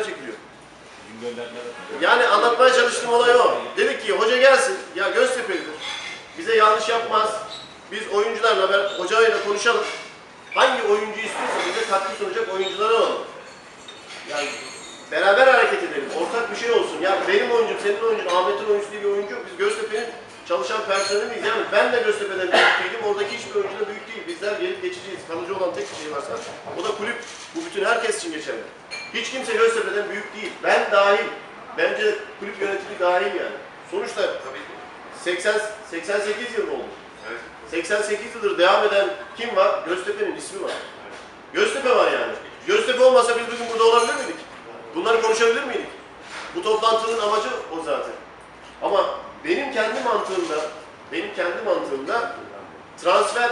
çekiliyor. Yani anlatmaya çalıştığım olay o. Dedik ki hoca gelsin. Ya Göztepe'lidir. Bize yanlış yapmaz. Biz oyuncularla, ben hocayla konuşalım. Hangi oyuncu istiyorsa bize katkı sunacak oyuncuları alalım. Yani beraber hareket edelim. Ortak bir şey olsun. Yani benim oyuncum, senin oyuncun, Ahmet'in oyuncusu diye bir oyuncu yok. Biz Göztepe'nin çalışan personeliyiz. Yani ben de Göztepe'den büyük değilim. Oradaki hiçbir oyuncu da büyük değil. Bizler gelip geçiciyiz. Kalıcı olan tek bir şey varsa o da kulüp. Bu bütün herkes için geçerli. Hiç kimse Göztepe'den büyük değil. Ben dahil. Bence kulüp yönetimi dahil yani. Sonuçta 80 88 yıl oldu. 88 yıldır devam eden kim var? Göztepe'nin ismi var. Göztepe var yani. Göztepe olmasa biz bugün burada olabilir miydik? Bunları konuşabilir miydik? Bu toplantının amacı o zaten. Ama benim kendi mantığımda, benim kendi mantığımda transfer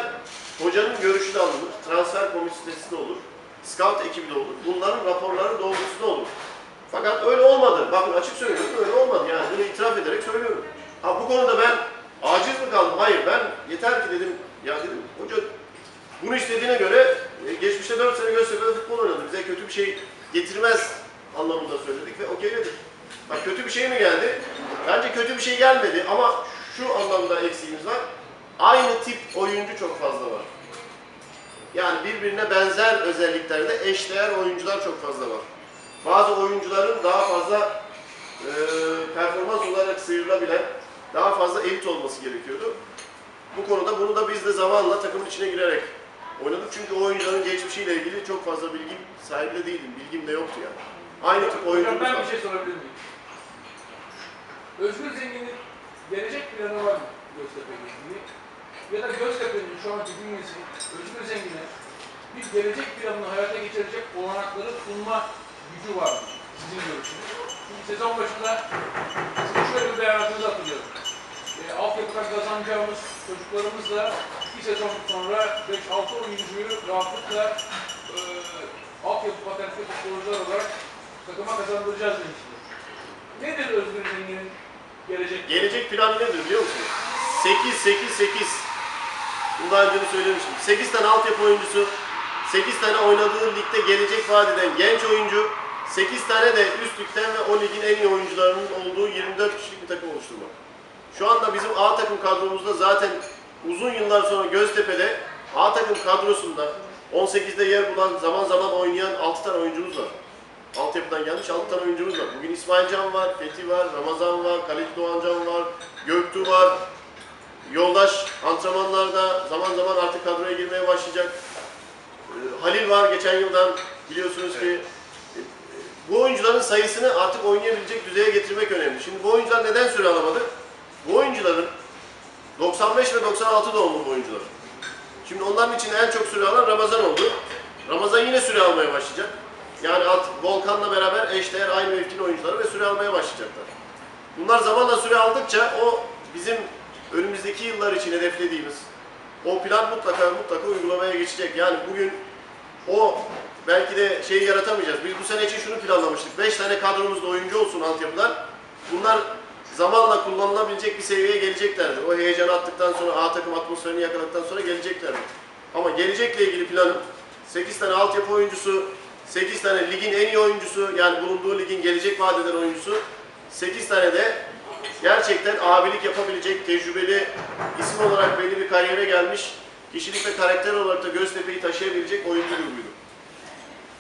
hocanın görüşü de alınır. Transfer komitesi de olur. Scout ekibi de olur. Bunların raporları doğrultusunda olur. Fakat öyle olmadı. Bakın açık söylüyorum öyle olmadı. Yani bunu itiraf ederek söylüyorum. Ha bu konuda ben aciz mi kaldım? Hayır ben yeter ki dedim. Ya dedim hoca bunu istediğine göre e, geçmişte 4 sene Göztepe'de futbol oynadı. Bize kötü bir şey getirmez anlamında söyledik ve okeyledik. Bak kötü bir şey mi geldi? Bence kötü bir şey gelmedi ama şu anlamda eksiğimiz var. Aynı tip oyuncu çok fazla var. Yani birbirine benzer özelliklerde eşdeğer oyuncular çok fazla var. Bazı oyuncuların daha fazla e, performans olarak sıyrılabilen, daha fazla elit olması gerekiyordu. Bu konuda bunu da biz de zamanla takımın içine girerek oynadık. Çünkü o oyuncuların geçmişiyle ilgili çok fazla bilgi sahibi de değildim. Bilgim de yoktu yani. Aynı tip oyuncumuz ben bir şey sorabilir miyim? Özgür Zengin'in gelecek planı var mı Göztepe ilgili? Ya da Göztepe'nin şu anki bünyesi Özgür Zengin'e bir gelecek planını hayata geçirecek olanakları sunma gücü var? Sizin görüşünüz. Çünkü sezon başında sizin şöyle bir beyanatınızı hatırlıyorum. E, altyapıdan kazanacağımız çocuklarımızla bir sezon sonra 5-6 oyuncuyu rahatlıkla e, altyapı patentli futbolcular olarak takıma kazandıracağız demişti. Nedir Özgür Zengin'in gelecek? Gelecek planı nedir biliyor musunuz? 8 8 8. Bunu daha önce de söylemiştim. 8 tane altyapı oyuncusu, 8 tane oynadığı ligde gelecek vaat eden genç oyuncu, 8 tane de üst ligden ve o ligin en iyi oyuncularının olduğu 24 kişilik bir takım oluşturmak. Şu anda bizim A takım kadromuzda zaten uzun yıllar sonra Göztepe'de A takım kadrosunda 18'de yer bulan zaman zaman oynayan 6 tane oyuncumuz var. Altyapıdan gelmiş 6 tane oyuncumuz var. Bugün İsmail Can var, Fethi var, Ramazan var, Kaleci Doğancan var, Göktuğ var. Yoldaş antrenmanlarda zaman zaman artık kadroya girmeye başlayacak. Ee, Halil var geçen yıldan biliyorsunuz ki. e, Bu oyuncuların sayısını artık oynayabilecek düzeye getirmek önemli. Şimdi bu oyuncular neden süre alamadı? Bu oyuncuların 95 ve 96 doğumlu bu oyuncular. Şimdi onların için en çok süre alan Ramazan oldu. Ramazan yine süre almaya başlayacak. Yani artık Volkan'la beraber eşdeğer aynı mevkinin oyuncuları ve süre almaya başlayacaklar. Bunlar zamanla süre aldıkça o bizim önümüzdeki yıllar için hedeflediğimiz o plan mutlaka mutlaka uygulamaya geçecek. Yani bugün o belki de şeyi yaratamayacağız. Biz bu sene için şunu planlamıştık. 5 tane kadromuzda oyuncu olsun altyapıdan. Bunlar zamanla kullanılabilecek bir seviyeye geleceklerdir. O heyecanı attıktan sonra, A takım atmosferini yakaladıktan sonra geleceklerdir. Ama gelecekle ilgili planım 8 tane altyapı oyuncusu, 8 tane ligin en iyi oyuncusu, yani bulunduğu ligin gelecek vaat eden oyuncusu, 8 tane de gerçekten abilik yapabilecek, tecrübeli, isim olarak belli bir kariyere gelmiş, kişilik ve karakter olarak da Göztepe'yi taşıyabilecek oyuncu grubuydu.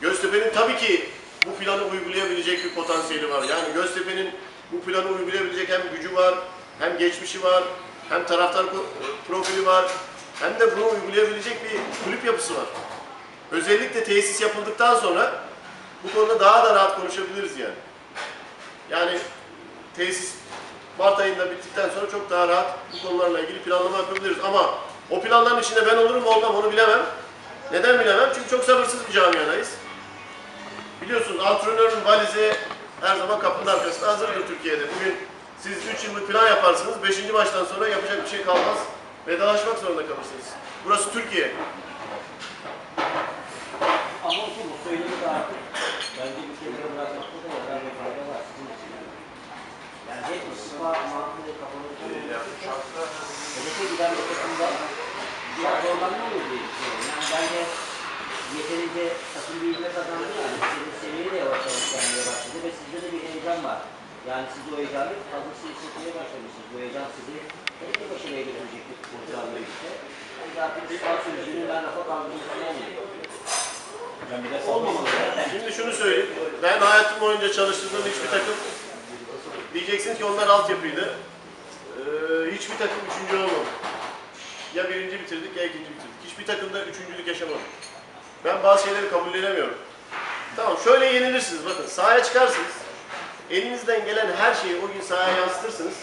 Göztepe'nin tabii ki bu planı uygulayabilecek bir potansiyeli var. Yani Göztepe'nin bu planı uygulayabilecek hem gücü var, hem geçmişi var, hem taraftar profili var, hem de bunu uygulayabilecek bir kulüp yapısı var. Özellikle tesis yapıldıktan sonra bu konuda daha da rahat konuşabiliriz yani. Yani tesis Mart ayında bittikten sonra çok daha rahat bu konularla ilgili planlama yapabiliriz. Ama o planların içinde ben olurum olmam onu bilemem. Neden bilemem? Çünkü çok sabırsız bir camiadayız. Biliyorsunuz antrenörün valizi her zaman kapının arkasında hazırdır Türkiye'de. Bugün siz 3 yıllık plan yaparsınız, 5. maçtan sonra yapacak bir şey kalmaz. Vedalaşmak zorunda kalırsınız. Burası Türkiye. Ama olsun bu söylemi de artık bence bir şeyleri bırakmakta da herhalde fayda var. Sizin için yani. Yani hep ısıma mantığı kapalı Hedefe giden bir takımda biraz zorlanma oluyor diye düşünüyorum. Yani yeterince takım bir ilme kazandı yani. Senin seviyeyi de yavaş yavaş gelmeye başladı. Yani siz o heyecanı fazlası hissetmeye başlamışsınız. Bu heyecan sizi hep de başarıya götürecektir futbolcularla birlikte. Zaten spor sürücünün ben rafa kaldığını sanmıyorum. Yani bir de Olmamalı. Şimdi şunu söyleyeyim. Ben hayatım boyunca çalıştırdığım hiçbir takım diyeceksiniz ki onlar altyapıydı. Ee, hiçbir takım üçüncü olmadı. Ya birinci bitirdik ya ikinci bitirdik. Hiçbir takımda üçüncülük yaşamadık. Ben bazı şeyleri kabullenemiyorum. Tamam şöyle yenilirsiniz bakın sahaya çıkarsınız. Elinizden gelen her şeyi o gün sahaya yansıtırsınız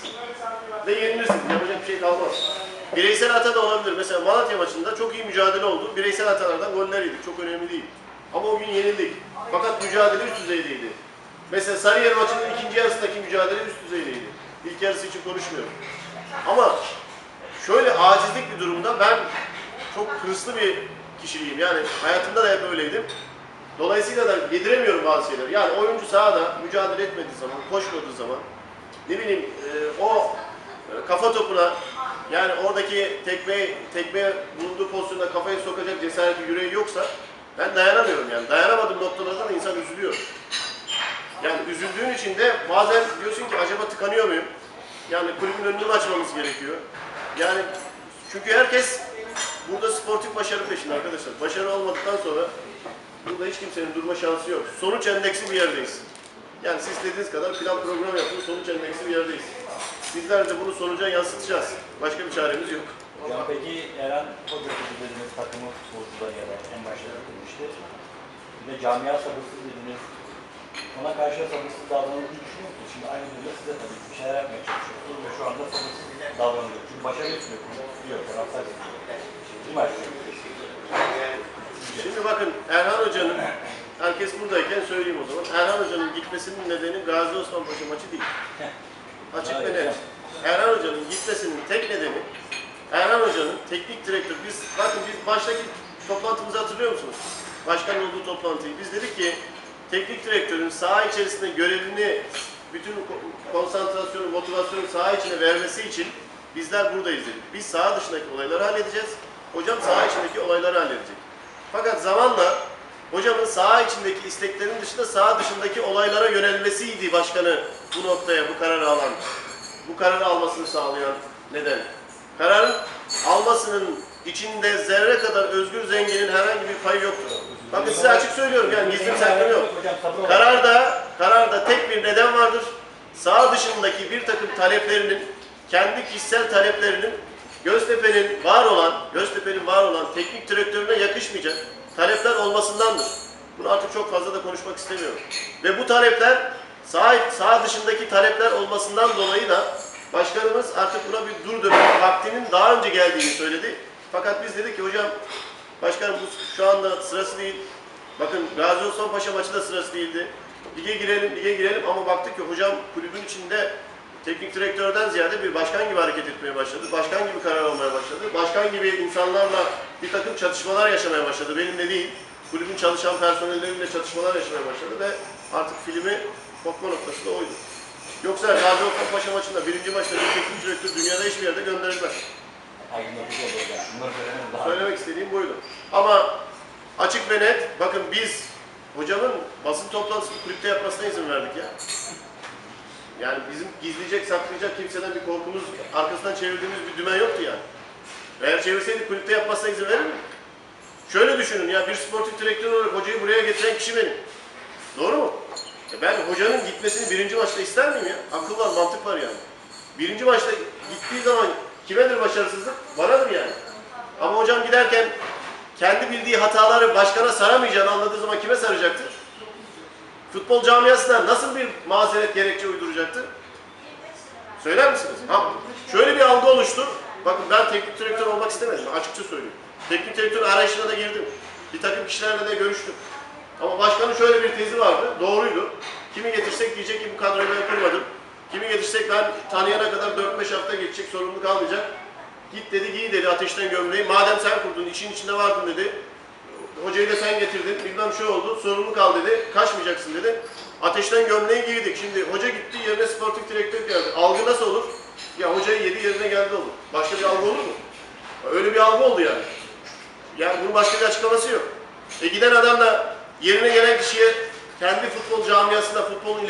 ve yenilirsiniz. Yapacak bir şey kalmaz. Bireysel hata da olabilir. Mesela Malatya maçında çok iyi mücadele oldu. Bireysel hatalardan goller yedik. Çok önemli değil. Ama o gün yenildik. Fakat mücadele üst düzeydeydi. Mesela Sarıyer maçının ikinci yarısındaki mücadele üst düzeydeydi. İlk yarısı için konuşmuyorum. Ama şöyle acizlik bir durumda ben çok hırslı bir kişiliğim. Yani hayatımda da hep öyleydim. Dolayısıyla da yediremiyorum bazı şeyleri. Yani oyuncu sahada mücadele etmediği zaman, koşmadığı zaman, ne bileyim e, o e, kafa topuna yani oradaki tekme tekme bulunduğu pozisyonda kafayı sokacak cesareti yüreği yoksa ben dayanamıyorum yani. Dayanamadığım noktalarda da insan üzülüyor. Yani üzüldüğün için de bazen diyorsun ki acaba tıkanıyor muyum? Yani kulübün önünü açmamız gerekiyor? Yani çünkü herkes burada sportif başarı peşinde arkadaşlar. Başarı olmadıktan sonra burada hiç kimsenin durma şansı yok. Sonuç endeksi bir yerdeyiz. Yani siz istediğiniz kadar plan program yapın, sonuç endeksi bir yerdeyiz. Bizler de bunu sonuca yansıtacağız. Başka bir çaremiz yok. Ya peki Eren Hoca dediğiniz takımı futbolcuları ya da en başta demişti. Bir de camia sabırsız dediniz. Ona karşı sabırsız davrandığını düşünüyor musunuz? Şimdi aynı durumda size tabii bir şeyler yapmaya çalışıyorsunuz ve şu anda sabırsız davranıyor. Çünkü başarı etmiyor. Diyor, taraftar. Şimdi bakın Erhan Hoca'nın, herkes buradayken söyleyeyim o zaman. Erhan Hoca'nın gitmesinin nedeni Gazi Osman Paşa maçı değil. Açık ve net. Erhan Hoca'nın gitmesinin tek nedeni Erhan Hoca'nın teknik direktör. Biz bakın biz baştaki toplantımızı hatırlıyor musunuz? Başkanın olduğu toplantıyı. Biz dedik ki teknik direktörün saha içerisinde görevini bütün ko- konsantrasyonu, motivasyonu saha içine vermesi için bizler buradayız dedik. Biz saha dışındaki olayları halledeceğiz. Hocam saha içindeki olayları halledecek. Fakat zamanla hocamın saha içindeki isteklerin dışında saha dışındaki olaylara yönelmesiydi başkanı bu noktaya bu kararı alan. Bu kararı almasını sağlayan neden? Kararın almasının içinde zerre kadar özgür zenginin herhangi bir payı yoktur. Bakın size açık söylüyorum yani gizlim saklım yok. Kararda, kararda tek bir neden vardır. Sağ dışındaki bir takım taleplerinin, kendi kişisel taleplerinin Göztepe'nin var olan, Göztepe'nin var olan teknik direktörüne yakışmayacak talepler olmasındandır. Bunu artık çok fazla da konuşmak istemiyorum. Ve bu talepler sağ, sağ dışındaki talepler olmasından dolayı da başkanımız artık buna bir dur dönemi vaktinin daha önce geldiğini söyledi. Fakat biz dedik ki hocam başkanım bu şu anda sırası değil. Bakın Gazi Paşa maçı da sırası değildi. Lige girelim, lige girelim ama baktık ki hocam kulübün içinde teknik direktörden ziyade bir başkan gibi hareket etmeye başladı. Başkan gibi karar almaya başladı. Başkan gibi insanlarla bir takım çatışmalar yaşamaya başladı. Benimle değil, kulübün çalışan personelleriyle çatışmalar yaşamaya başladı ve artık filmi kopma noktası da oydu. Yoksa Gazi Osman Paşa maçında birinci maçta bir teknik direktör dünyada hiçbir yerde gönderilmez. Söylemek istediğim buydu. Ama açık ve net, bakın biz hocamın basın toplantısını kulüpte yapmasına izin verdik ya. Yani bizim gizleyecek, saklayacak kimseden bir korkumuz, arkasından çevirdiğimiz bir dümen yoktu yani. Eğer çevirseydik kulüpte yapmasına izin verir mi? Şöyle düşünün ya, bir sportif direktör olarak hocayı buraya getiren kişi benim. Doğru mu? E ben hocanın gitmesini birinci maçta ister miyim ya? Akıl var, mantık var yani. Birinci maçta gittiği zaman kimedir başarısızlık? Banadır yani. Ama hocam giderken kendi bildiği hataları başkana saramayacağını anladığı zaman kime saracaktır? Futbol camiasına nasıl bir mazeret gerekçe uyduracaktır? Söyler misiniz? Ha, şöyle bir algı oluştu. Bakın ben teknik direktör olmak istemedim. Açıkça söylüyorum. Teknik direktör arayışına da girdim. Bir takım kişilerle de görüştüm. Ama başkanın şöyle bir tezi vardı. Doğruydu. Kimi getirsek diyecek ki bu kadroyu ben kurmadım. Kimi getirsek ben tanıyana kadar 4-5 hafta geçecek, sorumluluk almayacak. Git dedi, giy dedi ateşten gömleği. Madem sen kurdun, işin içinde vardın dedi. Hocayı da sen getirdin, bilmem şey oldu, sorumluluk al dedi, kaçmayacaksın dedi. Ateşten gömleği giydik. Şimdi hoca gitti, yerine sportif direktör geldi. Algı nasıl olur? Ya hocayı yedi yerine geldi olur. Başka bir algı olur mu? Öyle bir algı oldu yani. Yani bunun başka bir açıklaması yok. E giden adam da yerine gelen kişiye kendi futbol camiasında futbolun